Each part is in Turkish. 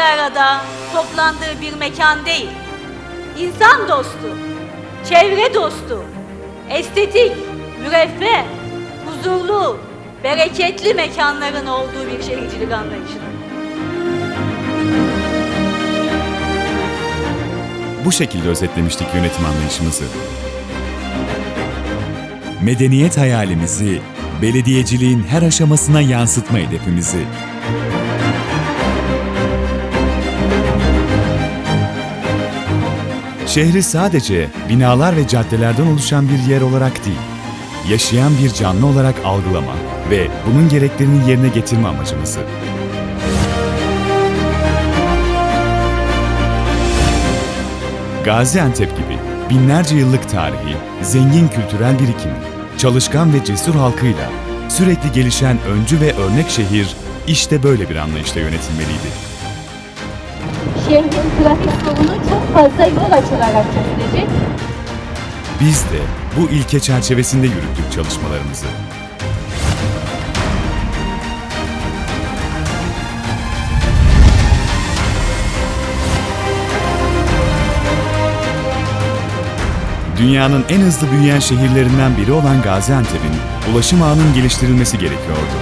bir arada toplandığı bir mekan değil, insan dostu, çevre dostu, estetik, müreffeh, huzurlu, bereketli mekanların olduğu bir şehircilik anlayışıdır. Bu şekilde özetlemiştik yönetim anlayışımızı. Medeniyet hayalimizi, belediyeciliğin her aşamasına yansıtma hedefimizi. Şehri sadece binalar ve caddelerden oluşan bir yer olarak değil, yaşayan bir canlı olarak algılama ve bunun gereklerini yerine getirme amacımızı. Gaziantep gibi binlerce yıllık tarihi, zengin kültürel birikimi, çalışkan ve cesur halkıyla sürekli gelişen öncü ve örnek şehir işte böyle bir anlayışla yönetilmeliydi. Şehrin trafik sorunu fazla yol açılarak çözülecek. Biz de bu ilke çerçevesinde yürüttük çalışmalarımızı. Dünyanın en hızlı büyüyen şehirlerinden biri olan Gaziantep'in ulaşım ağının geliştirilmesi gerekiyordu.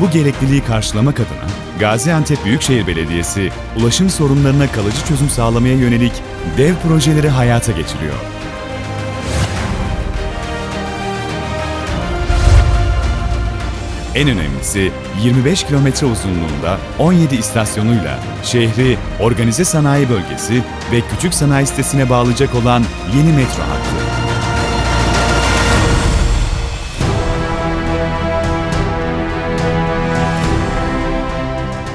Bu gerekliliği karşılamak adına Gaziantep Büyükşehir Belediyesi ulaşım sorunlarına kalıcı çözüm sağlamaya yönelik dev projeleri hayata geçiriyor. En önemlisi 25 kilometre uzunluğunda 17 istasyonuyla şehri organize sanayi bölgesi ve küçük sanayi sitesine bağlayacak olan yeni metro hattı.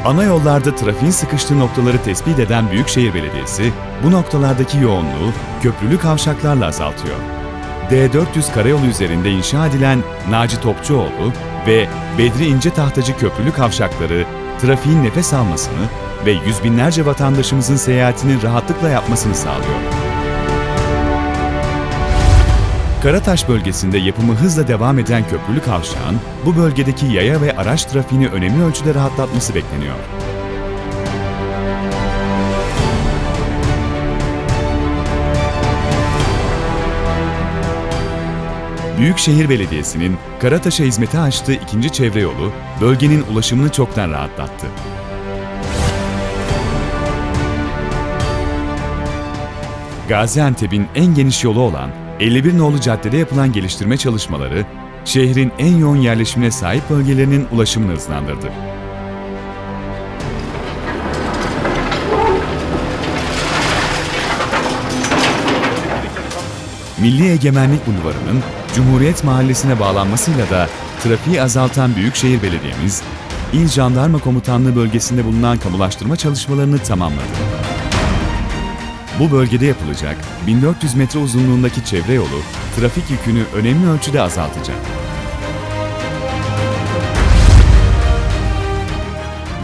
Ana yollarda trafiğin sıkıştığı noktaları tespit eden Büyükşehir Belediyesi, bu noktalardaki yoğunluğu köprülü kavşaklarla azaltıyor. D400 karayolu üzerinde inşa edilen Naci Topçuoğlu ve Bedri İnce Tahtacı köprülü kavşakları trafiğin nefes almasını ve yüz binlerce vatandaşımızın seyahatini rahatlıkla yapmasını sağlıyor. Karataş bölgesinde yapımı hızla devam eden köprülü kavşağın bu bölgedeki yaya ve araç trafiğini önemli ölçüde rahatlatması bekleniyor. Büyükşehir Belediyesi'nin Karataş'a hizmete açtığı ikinci çevre yolu, bölgenin ulaşımını çoktan rahatlattı. Gaziantep'in en geniş yolu olan 51 nolu caddede yapılan geliştirme çalışmaları, şehrin en yoğun yerleşimine sahip bölgelerinin ulaşımını hızlandırdı. Milli Egemenlik Bulvarı'nın Cumhuriyet Mahallesi'ne bağlanmasıyla da trafiği azaltan Büyükşehir Belediye'miz, İl Jandarma Komutanlığı bölgesinde bulunan kamulaştırma çalışmalarını tamamladı. Bu bölgede yapılacak 1400 metre uzunluğundaki çevre yolu trafik yükünü önemli ölçüde azaltacak.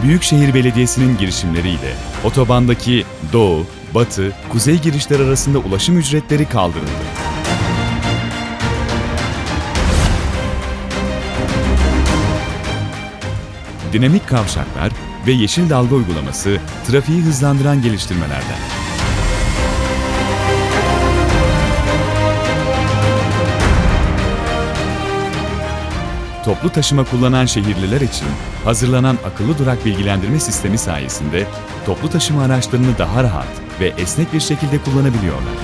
Büyükşehir Belediyesi'nin girişimleriyle otobandaki doğu, batı, kuzey girişler arasında ulaşım ücretleri kaldırıldı. Dinamik kavşaklar ve yeşil dalga uygulaması trafiği hızlandıran geliştirmelerden. Toplu taşıma kullanan şehirliler için hazırlanan akıllı durak bilgilendirme sistemi sayesinde toplu taşıma araçlarını daha rahat ve esnek bir şekilde kullanabiliyorlar.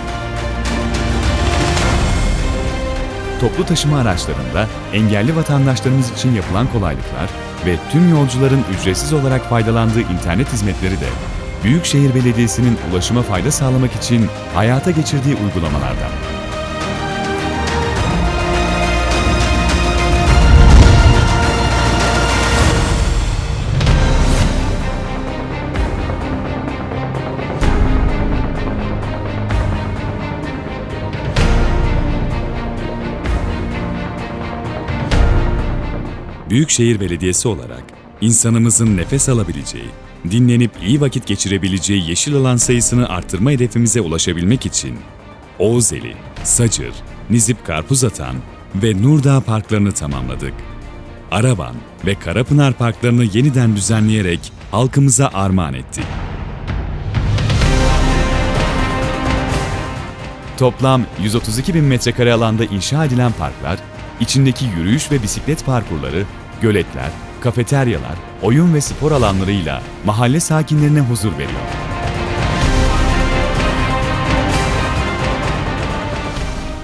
Toplu taşıma araçlarında engelli vatandaşlarımız için yapılan kolaylıklar ve tüm yolcuların ücretsiz olarak faydalandığı internet hizmetleri de Büyükşehir Belediyesi'nin ulaşıma fayda sağlamak için hayata geçirdiği uygulamalardan. Büyükşehir Belediyesi olarak insanımızın nefes alabileceği, dinlenip iyi vakit geçirebileceği yeşil alan sayısını arttırma hedefimize ulaşabilmek için Oğuzeli, Sacır, Nizip Karpuzatan ve Nurdağ parklarını tamamladık. Araban ve Karapınar parklarını yeniden düzenleyerek halkımıza armağan ettik. Toplam 132 bin metrekare alanda inşa edilen parklar, içindeki yürüyüş ve bisiklet parkurları, göletler, kafeteryalar, oyun ve spor alanlarıyla mahalle sakinlerine huzur veriyor.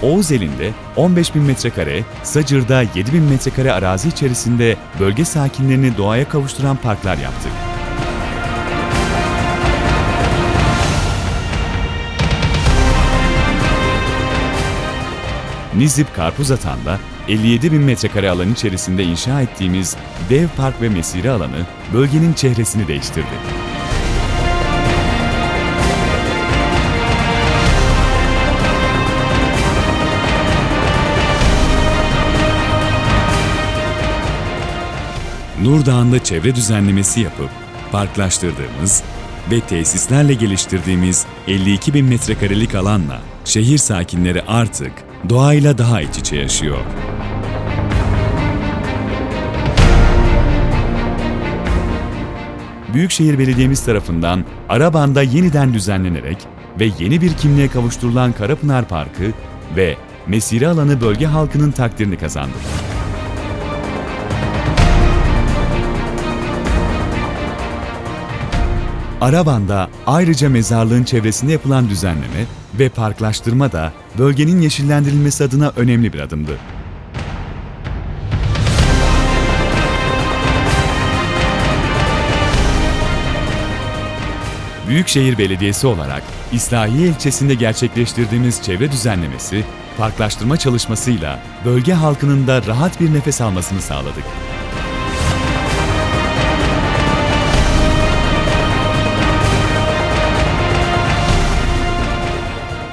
Oğuzel'inde 15 bin metrekare, Sacır'da 7 bin metrekare arazi içerisinde bölge sakinlerini doğaya kavuşturan parklar yaptık. Nizip Karpuzatan'da 57 bin metrekare alan içerisinde inşa ettiğimiz dev park ve mesire alanı bölgenin çehresini değiştirdi. Nur Dağı'nda çevre düzenlemesi yapıp parklaştırdığımız ve tesislerle geliştirdiğimiz 52 bin metrekarelik alanla şehir sakinleri artık doğayla daha iç içe yaşıyor. Büyükşehir Belediye'miz tarafından Araban'da yeniden düzenlenerek ve yeni bir kimliğe kavuşturulan Karapınar Parkı ve mesire alanı bölge halkının takdirini kazandı. Araban'da ayrıca mezarlığın çevresinde yapılan düzenleme ve parklaştırma da bölgenin yeşillendirilmesi adına önemli bir adımdı. Büyükşehir Belediyesi olarak İslahiye ilçesinde gerçekleştirdiğimiz çevre düzenlemesi, parklaştırma çalışmasıyla bölge halkının da rahat bir nefes almasını sağladık.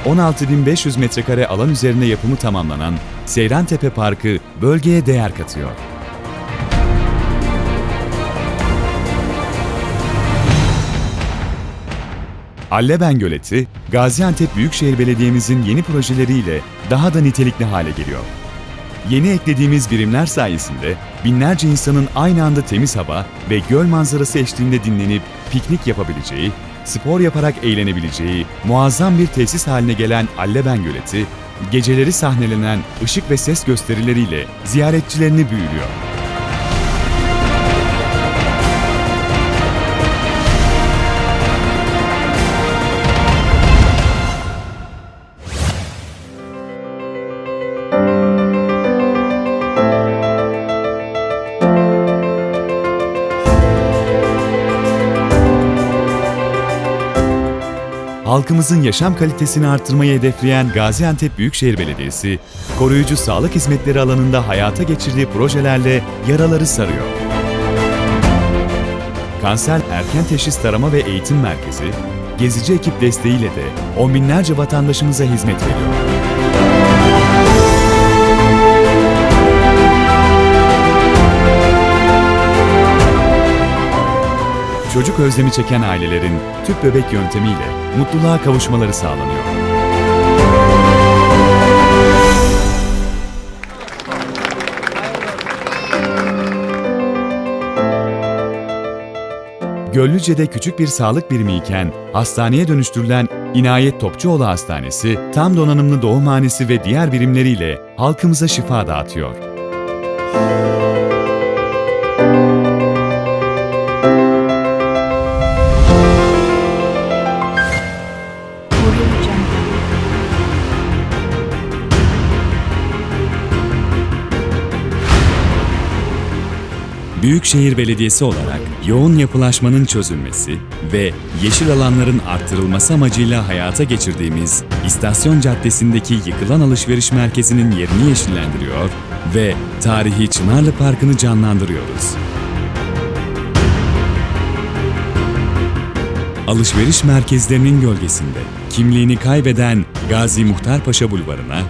16.500 metrekare alan üzerinde yapımı tamamlanan Seyrantepe Parkı bölgeye değer katıyor. Alleben Göleti, Gaziantep Büyükşehir Belediye'mizin yeni projeleriyle daha da nitelikli hale geliyor. Yeni eklediğimiz birimler sayesinde binlerce insanın aynı anda temiz hava ve göl manzarası eşliğinde dinlenip piknik yapabileceği, spor yaparak eğlenebileceği muazzam bir tesis haline gelen Alleben Göleti, geceleri sahnelenen ışık ve ses gösterileriyle ziyaretçilerini büyülüyor. Halkımızın yaşam kalitesini artırmayı hedefleyen Gaziantep Büyükşehir Belediyesi, koruyucu sağlık hizmetleri alanında hayata geçirdiği projelerle yaraları sarıyor. Kanser Erken Teşhis Tarama ve Eğitim Merkezi, gezici ekip desteğiyle de on binlerce vatandaşımıza hizmet veriyor. Çocuk özlemi çeken ailelerin tüp bebek yöntemiyle mutluluğa kavuşmaları sağlanıyor. Göllüce'de küçük bir sağlık birimi iken hastaneye dönüştürülen İnayet Topçuoğlu Hastanesi, tam donanımlı doğumhanesi ve diğer birimleriyle halkımıza şifa dağıtıyor. Büyükşehir Belediyesi olarak yoğun yapılaşmanın çözülmesi ve yeşil alanların arttırılması amacıyla hayata geçirdiğimiz İstasyon Caddesi'ndeki yıkılan alışveriş merkezinin yerini yeşillendiriyor ve tarihi Çınarlı Parkı'nı canlandırıyoruz. Alışveriş merkezlerinin gölgesinde kimliğini kaybeden Gazi Muhtar Paşa Bulvarı'na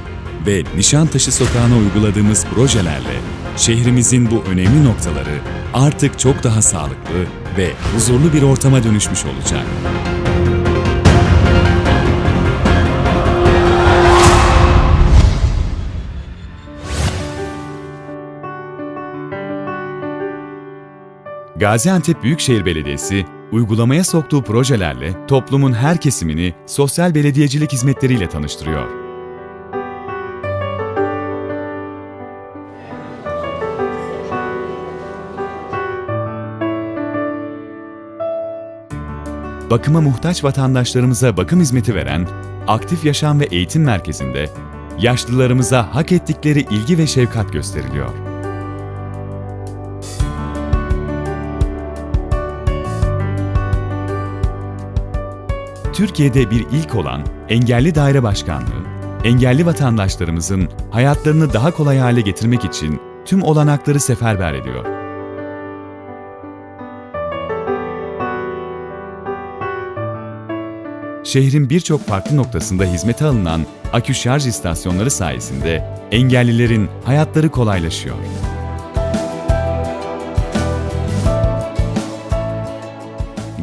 ve Nişantaşı Sokağı'na uyguladığımız projelerle şehrimizin bu önemli noktaları artık çok daha sağlıklı ve huzurlu bir ortama dönüşmüş olacak. Gaziantep Büyükşehir Belediyesi, uygulamaya soktuğu projelerle toplumun her kesimini sosyal belediyecilik hizmetleriyle tanıştırıyor. Bakıma muhtaç vatandaşlarımıza bakım hizmeti veren Aktif Yaşam ve Eğitim Merkezi'nde yaşlılarımıza hak ettikleri ilgi ve şefkat gösteriliyor. Türkiye'de bir ilk olan Engelli Daire Başkanlığı, engelli vatandaşlarımızın hayatlarını daha kolay hale getirmek için tüm olanakları seferber ediyor. Şehrin birçok farklı noktasında hizmete alınan akü şarj istasyonları sayesinde engellilerin hayatları kolaylaşıyor.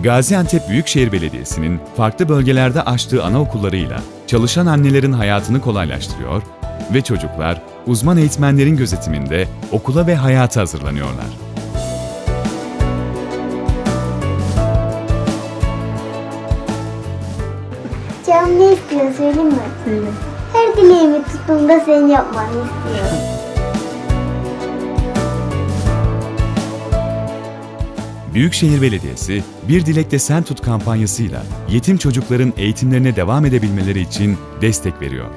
Gaziantep Büyükşehir Belediyesi'nin farklı bölgelerde açtığı anaokullarıyla çalışan annelerin hayatını kolaylaştırıyor ve çocuklar uzman eğitmenlerin gözetiminde okula ve hayata hazırlanıyorlar. İstiyor söyleyeyim mi? Söyle. Her dileğimi tuttuğumda senin yapmanı istiyorum. Büyükşehir Belediyesi, Bir Dilek de Sen Tut kampanyasıyla yetim çocukların eğitimlerine devam edebilmeleri için destek veriyor.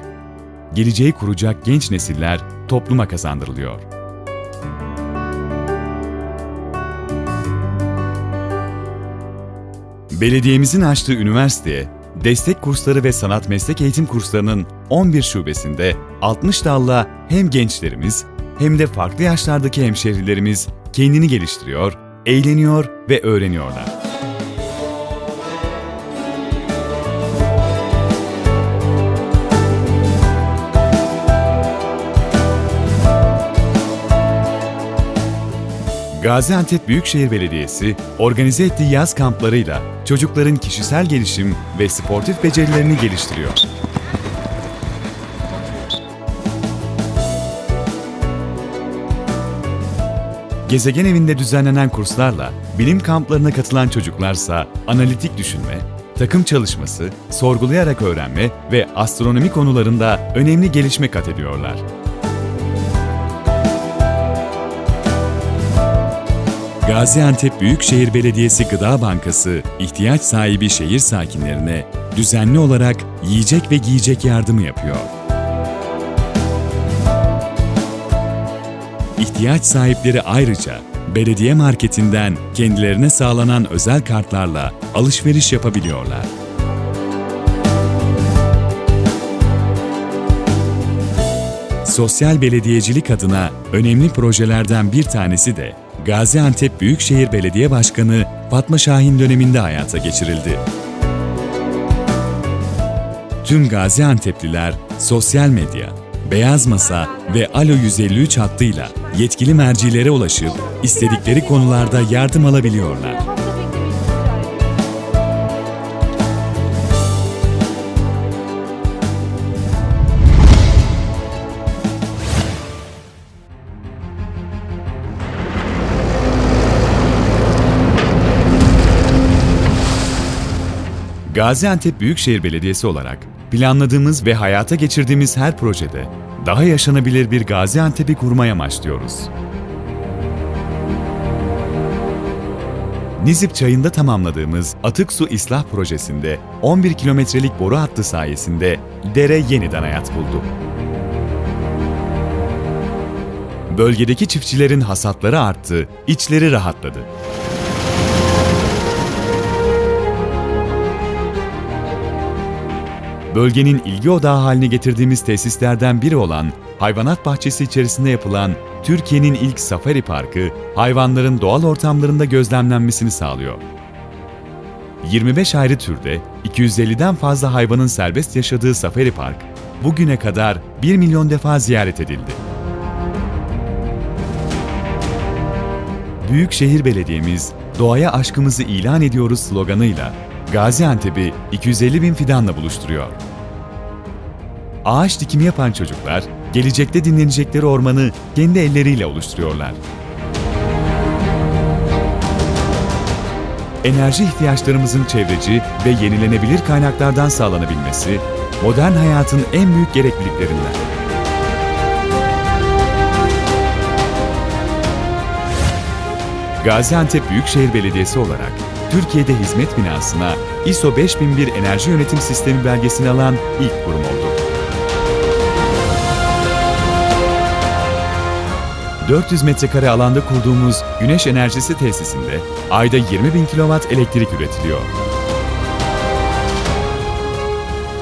Geleceği kuracak genç nesiller topluma kazandırılıyor. Belediyemizin açtığı üniversiteye destek kursları ve sanat meslek eğitim kurslarının 11 şubesinde 60 dalla hem gençlerimiz hem de farklı yaşlardaki hemşehrilerimiz kendini geliştiriyor, eğleniyor ve öğreniyorlar. Gaziantep Büyükşehir Belediyesi organize ettiği yaz kamplarıyla çocukların kişisel gelişim ve sportif becerilerini geliştiriyor. Gezegen evinde düzenlenen kurslarla bilim kamplarına katılan çocuklarsa analitik düşünme, takım çalışması, sorgulayarak öğrenme ve astronomi konularında önemli gelişme kat ediyorlar. Gaziantep Büyükşehir Belediyesi Gıda Bankası, ihtiyaç sahibi şehir sakinlerine düzenli olarak yiyecek ve giyecek yardımı yapıyor. İhtiyaç sahipleri ayrıca belediye marketinden kendilerine sağlanan özel kartlarla alışveriş yapabiliyorlar. Sosyal belediyecilik adına önemli projelerden bir tanesi de Gaziantep Büyükşehir Belediye Başkanı Fatma Şahin döneminde hayata geçirildi. Tüm Gaziantep'liler sosyal medya, Beyaz Masa ve Alo 153 hattıyla yetkili mercilere ulaşıp istedikleri konularda yardım alabiliyorlar. Gaziantep Büyükşehir Belediyesi olarak planladığımız ve hayata geçirdiğimiz her projede daha yaşanabilir bir Gaziantep'i kurmaya amaçlıyoruz. Nizip Çayı'nda tamamladığımız Atık Su İslah Projesi'nde 11 kilometrelik boru hattı sayesinde dere yeniden hayat buldu. Bölgedeki çiftçilerin hasatları arttı, içleri rahatladı. Bölgenin ilgi odağı haline getirdiğimiz tesislerden biri olan hayvanat bahçesi içerisinde yapılan Türkiye'nin ilk safari parkı, hayvanların doğal ortamlarında gözlemlenmesini sağlıyor. 25 ayrı türde 250'den fazla hayvanın serbest yaşadığı safari park, bugüne kadar 1 milyon defa ziyaret edildi. Büyükşehir Belediyemiz Doğaya Aşkımızı ilan ediyoruz sloganıyla Gaziantep'i 250 bin fidanla buluşturuyor. Ağaç dikimi yapan çocuklar, gelecekte dinlenecekleri ormanı kendi elleriyle oluşturuyorlar. enerji ihtiyaçlarımızın çevreci ve yenilenebilir kaynaklardan sağlanabilmesi, modern hayatın en büyük gerekliliklerinden. Gaziantep Büyükşehir Belediyesi olarak Türkiye'de hizmet binasına ISO 5001 Enerji Yönetim Sistemi belgesini alan ilk kurum oldu. 400 metrekare alanda kurduğumuz güneş enerjisi tesisinde ayda 20 bin kilowatt elektrik üretiliyor.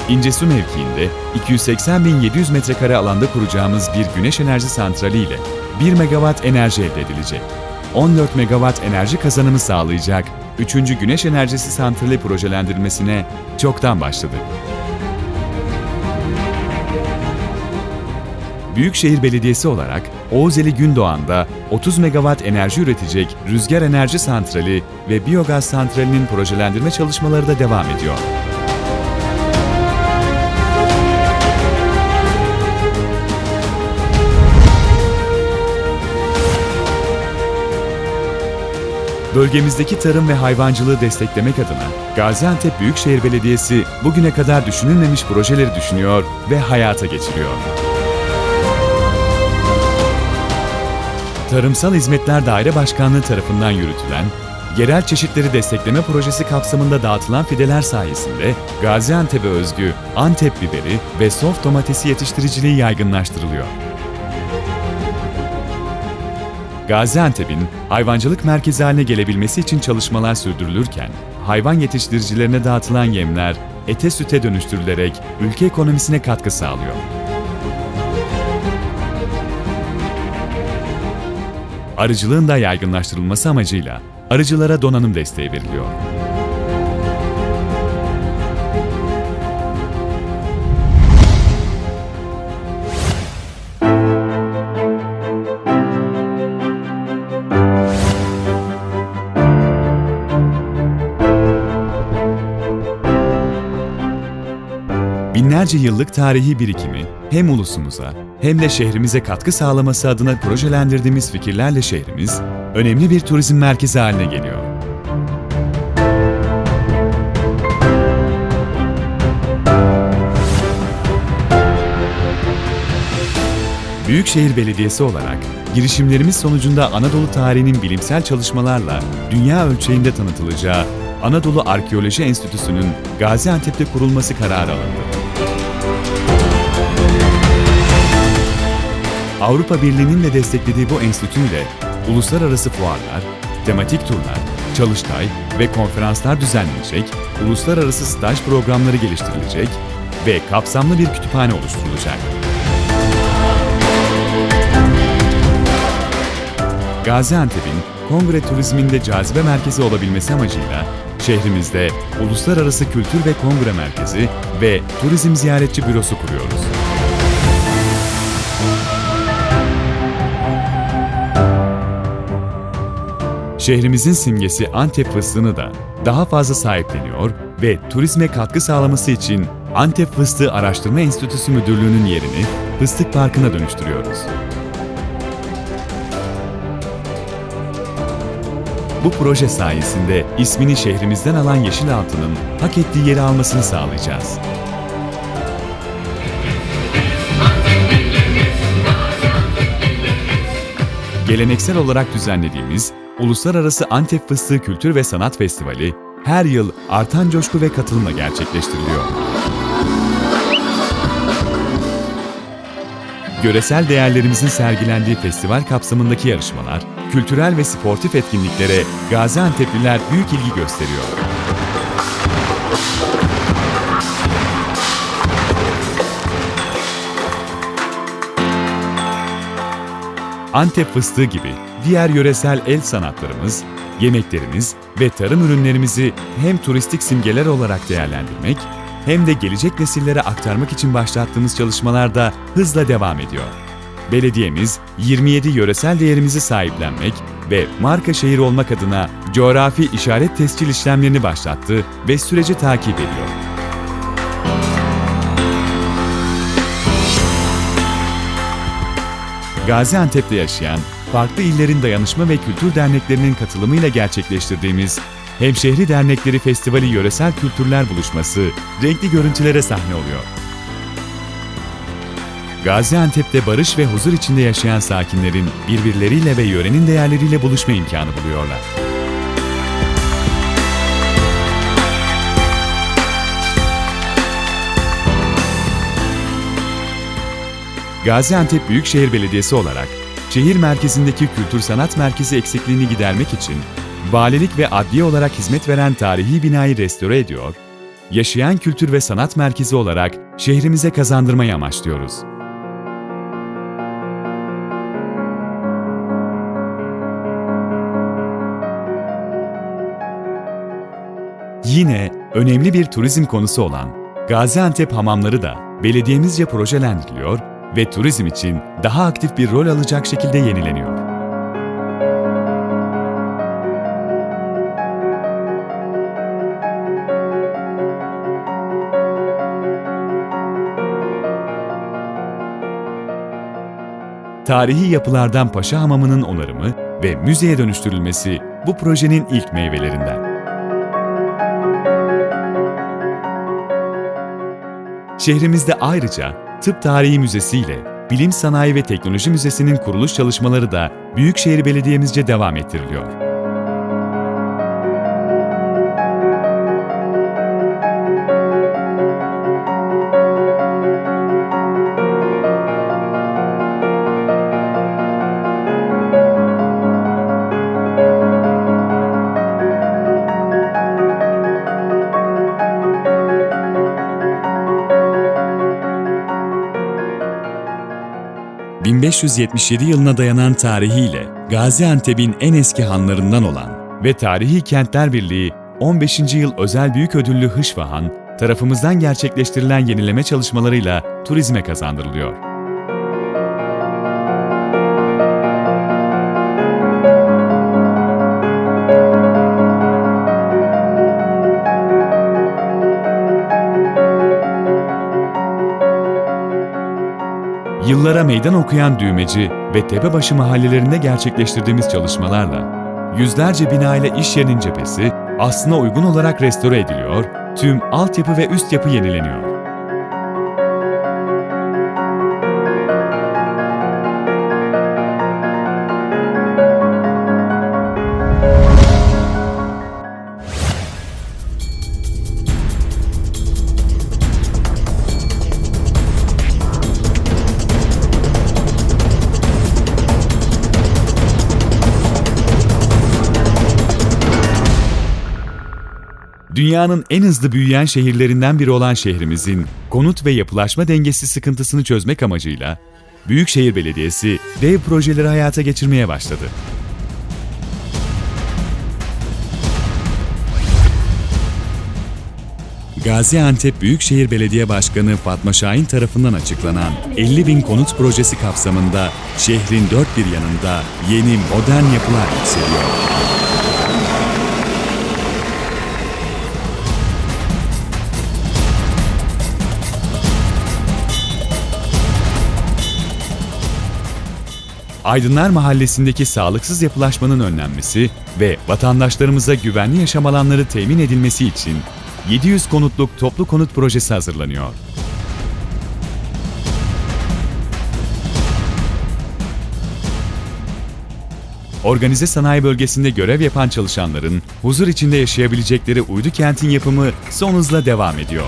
İncesu mevkiinde 280.700 metrekare alanda kuracağımız bir güneş enerji santrali ile 1 megawatt enerji elde edilecek. 14 megawatt enerji kazanımı sağlayacak 3. güneş enerjisi santrali projelendirmesine çoktan başladık. Büyükşehir Belediyesi olarak Oğuzeli Gündoğan'da 30 megawatt enerji üretecek rüzgar enerji santrali ve biyogaz santralinin projelendirme çalışmaları da devam ediyor. Bölgemizdeki tarım ve hayvancılığı desteklemek adına Gaziantep Büyükşehir Belediyesi bugüne kadar düşünülmemiş projeleri düşünüyor ve hayata geçiriyor. Tarımsal Hizmetler Daire Başkanlığı tarafından yürütülen Yerel Çeşitleri Destekleme Projesi kapsamında dağıtılan fideler sayesinde Gaziantep'e özgü Antep biberi ve soft domatesi yetiştiriciliği yaygınlaştırılıyor. Gaziantep'in hayvancılık merkezi haline gelebilmesi için çalışmalar sürdürülürken, hayvan yetiştiricilerine dağıtılan yemler ete süte dönüştürülerek ülke ekonomisine katkı sağlıyor. Arıcılığın da yaygınlaştırılması amacıyla arıcılara donanım desteği veriliyor. Binlerce yıllık tarihi birikimi hem ulusumuza hem de şehrimize katkı sağlaması adına projelendirdiğimiz fikirlerle şehrimiz önemli bir turizm merkezi haline geliyor. Büyükşehir Belediyesi olarak girişimlerimiz sonucunda Anadolu tarihinin bilimsel çalışmalarla dünya ölçeğinde tanıtılacağı Anadolu Arkeoloji Enstitüsü'nün Gaziantep'te kurulması kararı alındı. Avrupa Birliği'nin de desteklediği bu enstitüyle uluslararası fuarlar, tematik turlar, çalıştay ve konferanslar düzenlenecek, uluslararası staj programları geliştirilecek ve kapsamlı bir kütüphane oluşturulacak. Gaziantep'in kongre turizminde cazibe merkezi olabilmesi amacıyla şehrimizde Uluslararası Kültür ve Kongre Merkezi ve Turizm Ziyaretçi Bürosu Şehrimizin simgesi Antep fıstığını da daha fazla sahipleniyor ve turizme katkı sağlaması için Antep Fıstığı Araştırma Enstitüsü Müdürlüğü'nün yerini Fıstık Parkı'na dönüştürüyoruz. Bu proje sayesinde ismini şehrimizden alan Yeşilaltı'nın hak ettiği yeri almasını sağlayacağız. Geleneksel olarak düzenlediğimiz Uluslararası Antep Fıstığı Kültür ve Sanat Festivali her yıl artan coşku ve katılımla gerçekleştiriliyor. Göresel değerlerimizin sergilendiği festival kapsamındaki yarışmalar, kültürel ve sportif etkinliklere Gaziantep'liler büyük ilgi gösteriyor. Antep fıstığı gibi diğer yöresel el sanatlarımız, yemeklerimiz ve tarım ürünlerimizi hem turistik simgeler olarak değerlendirmek hem de gelecek nesillere aktarmak için başlattığımız çalışmalar da hızla devam ediyor. Belediyemiz 27 yöresel değerimizi sahiplenmek ve marka şehir olmak adına coğrafi işaret tescil işlemlerini başlattı ve süreci takip ediyor. Gaziantep'te yaşayan farklı illerin dayanışma ve kültür derneklerinin katılımıyla gerçekleştirdiğimiz Hemşehri Dernekleri Festivali Yöresel Kültürler Buluşması renkli görüntülere sahne oluyor. Gaziantep'te barış ve huzur içinde yaşayan sakinlerin birbirleriyle ve yörenin değerleriyle buluşma imkanı buluyorlar. Gaziantep Büyükşehir Belediyesi olarak şehir merkezindeki kültür sanat merkezi eksikliğini gidermek için valilik ve adliye olarak hizmet veren tarihi binayı restore ediyor, yaşayan kültür ve sanat merkezi olarak şehrimize kazandırmayı amaçlıyoruz. Yine önemli bir turizm konusu olan Gaziantep hamamları da belediyemizce projelendiriliyor ve turizm için daha aktif bir rol alacak şekilde yenileniyor. Tarihi yapılardan Paşa Hamamı'nın onarımı ve müzeye dönüştürülmesi bu projenin ilk meyvelerinden. Şehrimizde ayrıca Tıp Tarihi Müzesi ile Bilim Sanayi ve Teknoloji Müzesi'nin kuruluş çalışmaları da Büyükşehir Belediye'mizce devam ettiriliyor. ...1577 yılına dayanan tarihiyle Gaziantep'in en eski hanlarından olan ve Tarihi Kentler Birliği 15. yıl özel büyük ödüllü Hışva Han tarafımızdan gerçekleştirilen yenileme çalışmalarıyla turizme kazandırılıyor. Yıllara meydan okuyan Düğmeci ve Tepebaşı mahallelerinde gerçekleştirdiğimiz çalışmalarla yüzlerce bina ile iş yerinin cephesi aslına uygun olarak restore ediliyor, tüm altyapı ve üst yapı yenileniyor. Dünyanın en hızlı büyüyen şehirlerinden biri olan şehrimizin konut ve yapılaşma dengesi sıkıntısını çözmek amacıyla Büyükşehir Belediyesi dev projeleri hayata geçirmeye başladı. Gaziantep Büyükşehir Belediye Başkanı Fatma Şahin tarafından açıklanan 50 bin konut projesi kapsamında şehrin dört bir yanında yeni modern yapılar yükseliyor. Aydınlar Mahallesi'ndeki sağlıksız yapılaşmanın önlenmesi ve vatandaşlarımıza güvenli yaşam alanları temin edilmesi için 700 konutluk toplu konut projesi hazırlanıyor. Organize sanayi bölgesinde görev yapan çalışanların huzur içinde yaşayabilecekleri uydu kentin yapımı son hızla devam ediyor.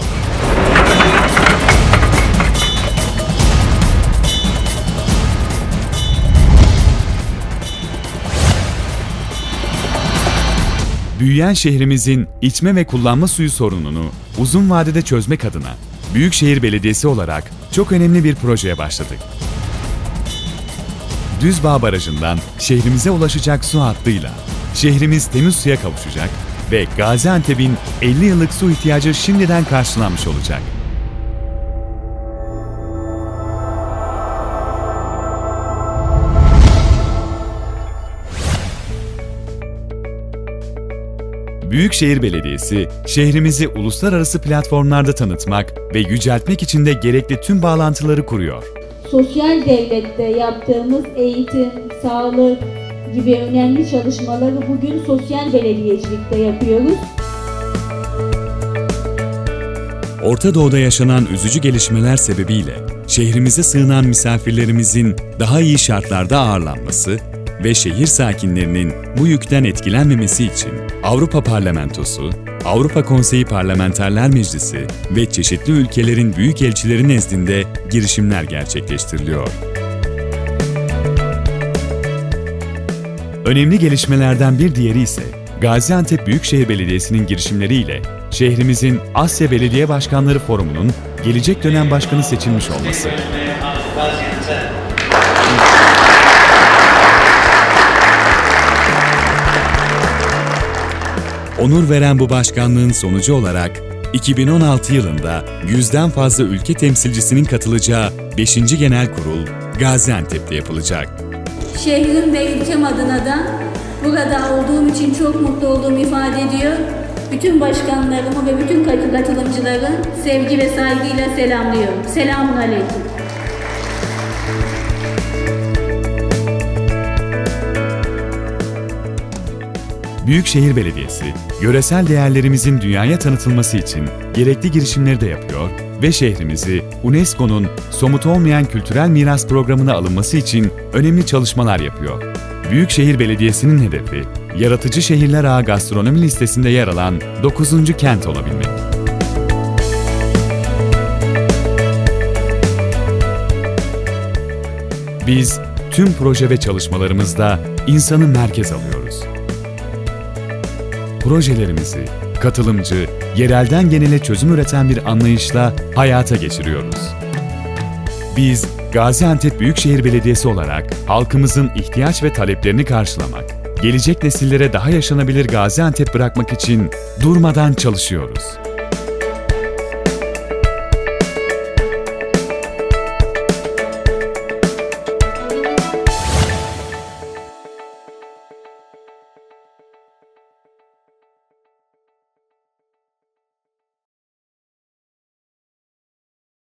Büyüyen şehrimizin içme ve kullanma suyu sorununu uzun vadede çözmek adına Büyükşehir Belediyesi olarak çok önemli bir projeye başladık. Düzbağ Barajı'ndan şehrimize ulaşacak su hattıyla şehrimiz temiz suya kavuşacak ve Gaziantep'in 50 yıllık su ihtiyacı şimdiden karşılanmış olacak. Büyükşehir Belediyesi, şehrimizi uluslararası platformlarda tanıtmak ve yüceltmek için de gerekli tüm bağlantıları kuruyor. Sosyal devlette yaptığımız eğitim, sağlık, gibi önemli çalışmaları bugün sosyal belediyecilikte yapıyoruz. Orta Doğu'da yaşanan üzücü gelişmeler sebebiyle şehrimize sığınan misafirlerimizin daha iyi şartlarda ağırlanması ve şehir sakinlerinin bu yükten etkilenmemesi için Avrupa Parlamentosu, Avrupa Konseyi Parlamenterler Meclisi ve çeşitli ülkelerin büyükelçileri nezdinde girişimler gerçekleştiriliyor. Önemli gelişmelerden bir diğeri ise Gaziantep Büyükşehir Belediyesi'nin girişimleriyle şehrimizin Asya Belediye Başkanları Forumu'nun gelecek dönem başkanı seçilmiş olması. Onur veren bu başkanlığın sonucu olarak 2016 yılında yüzden fazla ülke temsilcisinin katılacağı 5. Genel Kurul Gaziantep'te yapılacak. Şehrim ve ilçem adına da burada olduğum için çok mutlu olduğumu ifade ediyor. Bütün başkanlarımı ve bütün katı- katılımcıları sevgi ve saygıyla selamlıyorum. Selamun Aleyküm. Büyükşehir Belediyesi, yöresel değerlerimizin dünyaya tanıtılması için gerekli girişimleri de yapıyor ve şehrimizi UNESCO'nun somut olmayan kültürel miras programına alınması için önemli çalışmalar yapıyor. Büyükşehir Belediyesi'nin hedefi, yaratıcı şehirler ağı gastronomi listesinde yer alan 9. kent olabilmek. Biz tüm proje ve çalışmalarımızda insanı merkez alıyoruz projelerimizi katılımcı, yerelden genele çözüm üreten bir anlayışla hayata geçiriyoruz. Biz Gaziantep Büyükşehir Belediyesi olarak halkımızın ihtiyaç ve taleplerini karşılamak, gelecek nesillere daha yaşanabilir Gaziantep bırakmak için durmadan çalışıyoruz.